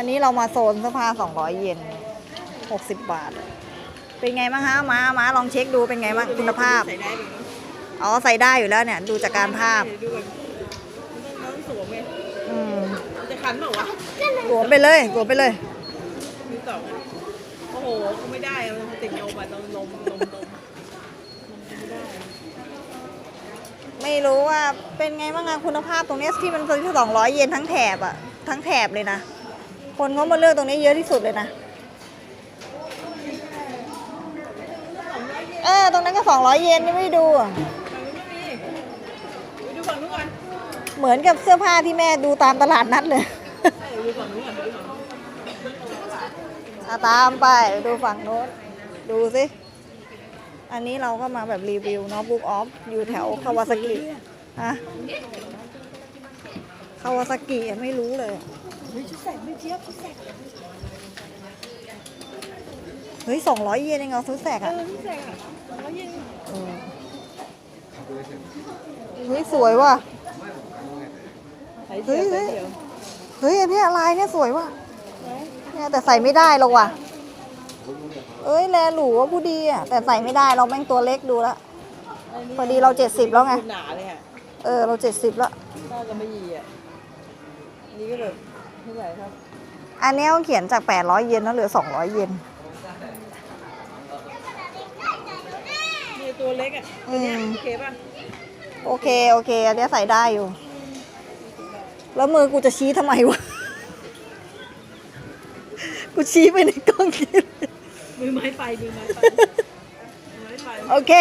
อันนี้เรามาโซนเสื้อผ้า200 เยน60 บาท เป็นไงบ้างฮะมามาลองเช็คดูเป็นไงบ้างคุณภาพ ใส่ได้ไหมอ๋อ ใส่ได้อยู่แล้วเนี่ย ดูจากการภาพดูแบบมันต้องสวมไงอืมมันจะคันเปล่าวะสวมไปเลยสวมไปเลย มือสองอะโอ้โหคงไม่ได้อะมันติดนมอะนมนมนมนมไม่ได้อะไม่รู้ว่าเป็นไงบ้างอะคุณภาพตรงเนี้ยที่มันซื้อสองร้อยเยนทั้งแถบอะทั้งแถบเลยนะ คนเขามาเลือกตรงนี้เยอะที่สุดเลยนะ เออ ตรงนั้นก็สองร้อยเยนนี่ไม่ได้ดูอะฝั่งนู้นไม่มีไปดูฝั่งนู้นก่อนเหมือนกับเสื้อผ้าที่แม่ดูตามตลาดนัดเลยใช่ไปดูฝั่งนู้นก่อนไปดูฝั่งนู้นอาตามไปดูฝั่งโน้น ดูสิ อันนี้เราก็มาแบบรีวิวเนาะบุ๊กออฟอยู่แถวคาวาซากิฮะคาวาซากิอะไม่รู้เลย เฮ้ยชุดแสกไม่เจี๊ยบชุดแสกเฮ้ยสองร้อยเยนเองเหรอซื้อแสกเออะอชุดแสกอะแล้วยังเออเฮ้ยสวยว่ะใส่เดียวใส่เดียวเฮ้ยอันเนี้ยลายเนี่ยสวยว่ะเนี่ยแต่ใส่ไม่ได้หรอกว่ะ เอ้ยแลหรูว่าผู้ดีอะแต่ใส่ไม่ได้เราแม่งตัวเล็กดูแล้วพอดีเรา70แล้วไง หนาเลยอะเออเราเจ็ดสิบแล้วน่าจะไม่ยีอะอันนี้ก็แบบเท่าไหร่ครับ อันเนี้ยเขาเขียนจาก 800 เยนแล้วเหลือ 200 เยนมีตัวเล็กอะตัวเนี้ยอืมโอเคป่ะโอเค โอเค อันเนี้ยใส่ได้อยู่ แล้วมือกูจะชี้ทำไมวะ กูชี้ไปในกล้องนี้เลยมือไม้ไปมือไม้ไปมือไม้ไปโอเค